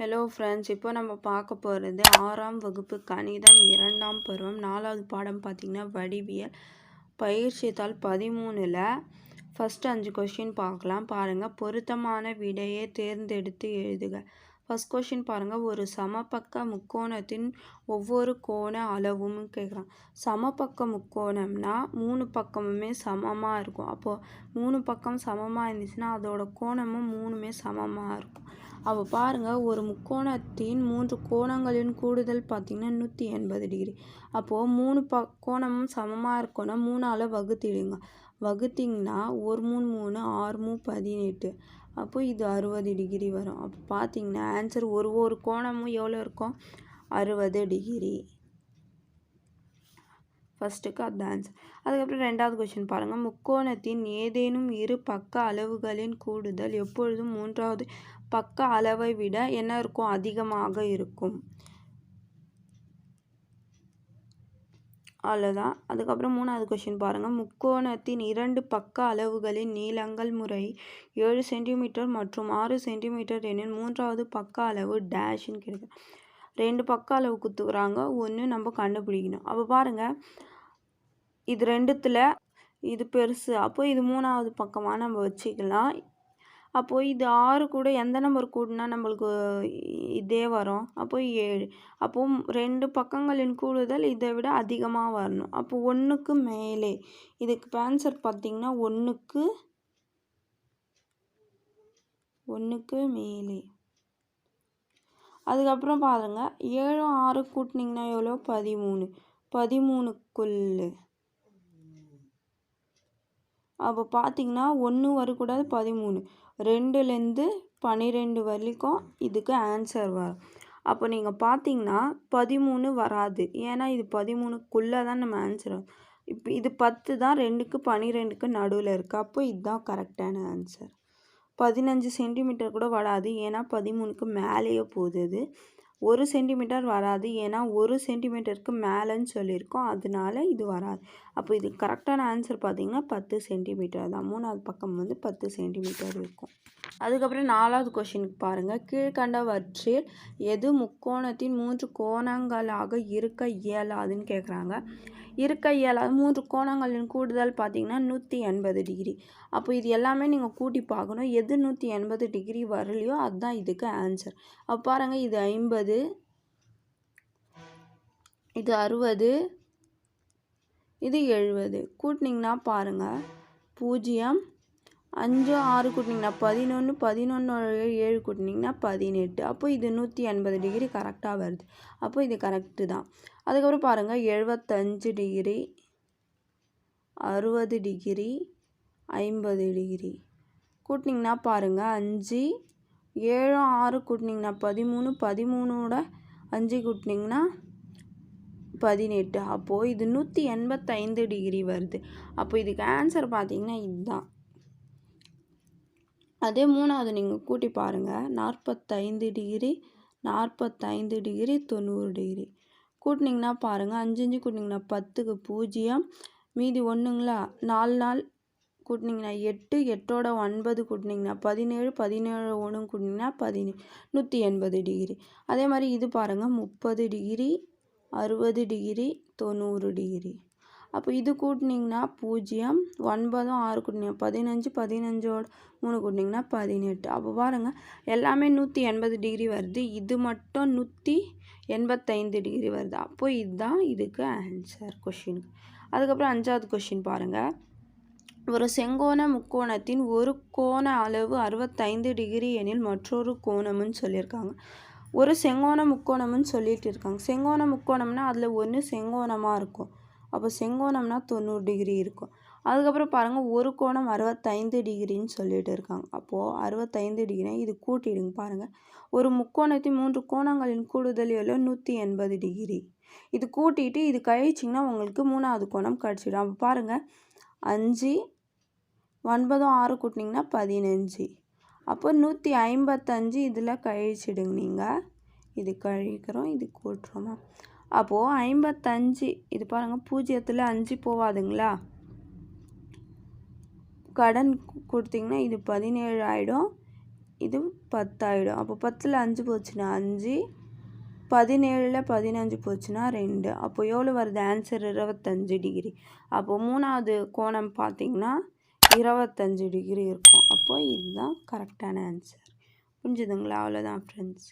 Hello friends இப்போ நம்ம பார்க்க போகிறது ஆறாம் வகுப்பு கணிதம் இரண்டாம் பருவம். நாலாவது பாடம் பார்த்திங்கன்னா வடிவியல். பயிற்சித்தாள் பதிமூணில் ஃபஸ்ட்டு அஞ்சு கொஷின் பார்க்கலாம். பாருங்கள் பொருத்தமான விடையை தேர்ந்தெடுத்து எழுதுக. ஃபஸ்ட் கொஷின் பாருங்கள் ஒரு சமபக்க முக்கோணத்தின் ஒவ்வொரு கோண அளவும் கேட்குறான் சமபக்க முக்கோணம்னா மூணு பக்கமுமே சமமாக இருக்கும். அப்போது மூணு பக்கம் சமமாக இருந்துச்சுன்னா அதோட கோணமும் மூணுமே சமமாக இருக்கும். அப்போ பாருங்கள் ஒரு முக்கோணத்தின் மூன்று கோணங்களின் கூடுதல் பார்த்திங்கன்னா நூற்றி எண்பது டிகிரி. அப்போது மூணு ப கோணமும் சமமாக இருக்கணும் மூணால் வகுத்திடுங்க. வகுத்திங்கன்னா ஒரு மூணு மூணு ஆறு மூணு பதினெட்டு. அப்போ இது அறுபது டிகிரி வரும். அப்போ பார்த்தீங்கன்னா ஆன்சர் ஒரு ஒரு கோணமும் எவ்வளோ இருக்கும்? அறுபது டிகிரி. ஃபஸ்ட்டுக்கு அது ஆன்சர் அதுக்கப்புறம் ரெண்டாவது கொஷின் பாருங்கள் முக்கோணத்தின் ஏதேனும் இரு பக்க அளவுகளின் கூடுதல் எப்பொழுதும் மூன்றாவது பக்க அளவை விட என்ன இருக்கும்? அதிகமாக இருக்கும். அவ்வளோதான் அதுக்கப்புறம் மூணாவது கொஷின் பாருங்கள் முக்கோணத்தின் இரண்டு பக்க அளவுகளின் நீளங்கள் முறை ஏழு சென்டிமீட்டர் மற்றும் ஆறு சென்டிமீட்டர் எனில் மூன்றாவது பக்க அளவு டேஷ்னு கிடைக்கும் ரெண்டு பக்க அளவு குத்துக்கிறாங்க ஒன்று நம்ம கண்டுபிடிக்கணும். அப்போ பாருங்கள் இது ரெண்டுத்தில் இது பெருசு. அப்போ இது மூணாவது பக்கமாக நம்ம வச்சுக்கலாம். அப்போது இது ஆறு கூட எந்த நம்பர் கூட்டினா நம்மளுக்கு இதே வரும். அப்போ ஏழு. அப்போ ரெண்டு பக்கங்களின் கூடுதல் இதை விட அதிகமாக வரணும். அப்போ ஒன்றுக்கு மேலே. இதுக்கு ஆன்சர் பார்த்திங்கன்னா ஒன்றுக்கு ஒன்றுக்கு மேலே. அதுக்கப்புறம் பாருங்கள் ஏழும் ஆறு கூட்டினீங்கன்னா எவ்வளோ? பதிமூணு. பதிமூணுக்குள்ளே. அப்போ பார்த்தீங்கன்னா ஒன்று வரக்கூடாது பதிமூணு. ரெண்டுலேருந்து பன்னிரெண்டு வரைக்கும் இதுக்கு ஆன்சர் வரும். அப்போ நீங்கள் பார்த்தீங்கன்னா பதிமூணு வராது. ஏன்னா இது பதிமூணுக்குள்ளே தான் நம்ம ஆன்சர் வரும். இப்போ இது பத்து தான் ரெண்டுக்கு பன்னிரெண்டுக்கு நடுவில் இருக்குது அப்போ இதுதான் கரெக்டான ஆன்சர் பதினஞ்சு சென்டிமீட்டர் கூட வராது. ஏன்னா பதிமூணுக்கு மேலேயே போகுது அது ஒரு சென்டிமீட்டர் வராது. ஏன்னா ஒரு சென்டிமீட்டருக்கு மேலேன்னு சொல்லியிருக்கோம். அதனால இது வராது. அப்போ இது கரெக்டான ஆன்சர் பார்த்திங்கன்னா பத்து சென்டிமீட்டர் தான். மூணாவது பக்கம் வந்து பத்து சென்டிமீட்டர் இருக்கும். அதுக்கப்புறம் நாலாவது கொஷினுக்கு பாருங்கள் கீழ்கண்டவற்றில் எது முக்கோணத்தின் மூன்று கோணங்களாக இருக்க இயலாதுன்னு கேட்குறாங்க இருக்க மூன்று கோணங்களின் கூடுதல் பார்த்திங்கன்னா நூற்றி எண்பது டிகிரி. அப்போ இது எல்லாமே நீங்கள் கூட்டி பார்க்கணும். எது நூற்றி எண்பது டிகிரி வரலையோ அதுதான் இதுக்கு ஆன்சர் அப்போ பாருங்கள் இது ஐம்பது இது அறுபது இது எழுபது. கூட்டினிங்கன்னா பாருங்கள் பூஜ்ஜியம் அஞ்சு ஆறு கூட்டினீங்கன்னா பதினொன்று பதினொன்று ஏழு கூட்டினீங்கன்னா பதினெட்டு. அப்போ இது நூற்றி எண்பது டிகிரி கரெக்டாக வருது. அப்போ இது கரெக்டு தான். அதுக்கப்புறம் பாருங்கள் எழுபத்தஞ்சு டிகிரி அறுபது டிகிரி ஐம்பது டிகிரி. கூட்டினீங்கன்னா பாருங்கள் அஞ்சு ஏழு ஆறு கூட்டினீங்கன்னா பதிமூணு பதிமூணோட அஞ்சு கூட்டினீங்கன்னா பதினெட்டு. அப்போது இது நூற்றி எண்பத்தைந்து டிகிரி வருது. அப்போ இதுக்கு ஆன்சர் பார்த்தீங்கன்னா இதுதான். அதே மூணாவது நீங்கள் கூட்டி பாருங்கள் நாற்பத்தைந்து டிகிரி நாற்பத்தைந்து டிகிரி தொண்ணூறு டிகிரி. கூட்டினீங்கன்னா பாருங்கள் அஞ்சு அஞ்சு கூட்டினீங்கன்னா பத்துக்கு பூஜ்ஜியம். மீதி ஒன்றுங்களா நாலு நாள் கூட்டினீங்கன்னா எட்டு எட்டோட ஒன்பது கூட்டினீங்கன்னா பதினேழு பதினேழு ஒன்று கூட்டினீங்கன்னா பதினே நூற்றி எண்பது டிகிரி. அதே மாதிரி இது பாருங்கள் முப்பது டிகிரி அறுபது டிகிரி தொண்ணூறு டிகிரி. அப்போ இது கூட்டினீங்கன்னா பூஜ்ஜியம் ஒன்பதும் ஆறு கூட்டினீங்க. பதினஞ்சு பதினஞ்சோட மூணு கூட்டினீங்கன்னா பதினெட்டு. அப்போ பாருங்கள் எல்லாமே நூற்றி எண்பது டிகிரி வருது. இது மட்டும் நூற்றி எண்பத்தைந்து டிகிரி வருது. அப்போ இதுதான் இதுக்கு ஆன்சர் கொஷினுக்கு அதுக்கப்புறம் அஞ்சாவது கொஷின் பாருங்கள் ஒரு செங்கோண முக்கோணத்தின் ஒரு கோண அளவு அறுபத்தைந்து டிகிரி எனில் மற்றொரு கோணம்னு சொல்லியிருக்காங்க. ஒரு செங்கோண முக்கோணம்னு சொல்லிட்டு இருக்காங்க. செங்கோண முக்கோணம்னா அதில் ஒன்று செங்கோணமாக இருக்கும். அப்போ செங்கோணம்னா தொண்ணூறு டிகிரி இருக்கும். அதுக்கப்புறம் பாருங்கள் ஒரு கோணம் அறுபத்தைந்து டிகிரின்னு சொல்லிட்டு இருக்காங்க. அப்போது அறுபத்தைந்து டிகிரி இது கூட்டிடுங்க பாருங்கள் ஒரு முக்கோணத்தின் மூன்று கோணங்களின் கூடுதல் எவ்வளோ? நூற்றி எண்பது டிகிரி. இது கூட்டிட்டு இது கழிச்சிங்கன்னா உங்களுக்கு மூணாவது கோணம் கிடச்சிடும். அப்போ பாருங்கள் அஞ்சு ஒன்பதும் ஆறு கூட்டினிங்கன்னா பதினஞ்சு. அப்போ நூற்றி ஐம்பத்தஞ்சு இதில் கழிச்சிடுங்க நீங்கள் இது கழிக்கிறோம் இது கூட்டுறோமா? அப்போது ஐம்பத்தஞ்சு. இது பாருங்கள் பூஜ்ஜியத்தில் அஞ்சு போகாதுங்களா கடன் கொடுத்தீங்கன்னா இது பதினேழு ஆகிடும் இது பத்தாயிடும். அப்போ பத்தில் அஞ்சு போச்சுன்னா அஞ்சு பதினேழில் பதினஞ்சு போச்சுன்னா ரெண்டு. அப்போ எவ்வளோ வருது? ஆன்சர் இருபத்தஞ்சு டிகிரி அப்போ மூணாவது கோணம் பார்த்திங்கன்னா இருபத்தஞ்சு டிகிரி இருக்கும். அப்போது இதுதான் கரெக்டான ஆன்சர் புரிஞ்சுதுங்களா? அவ்வளோதான் ஃப்ரெண்ட்ஸ்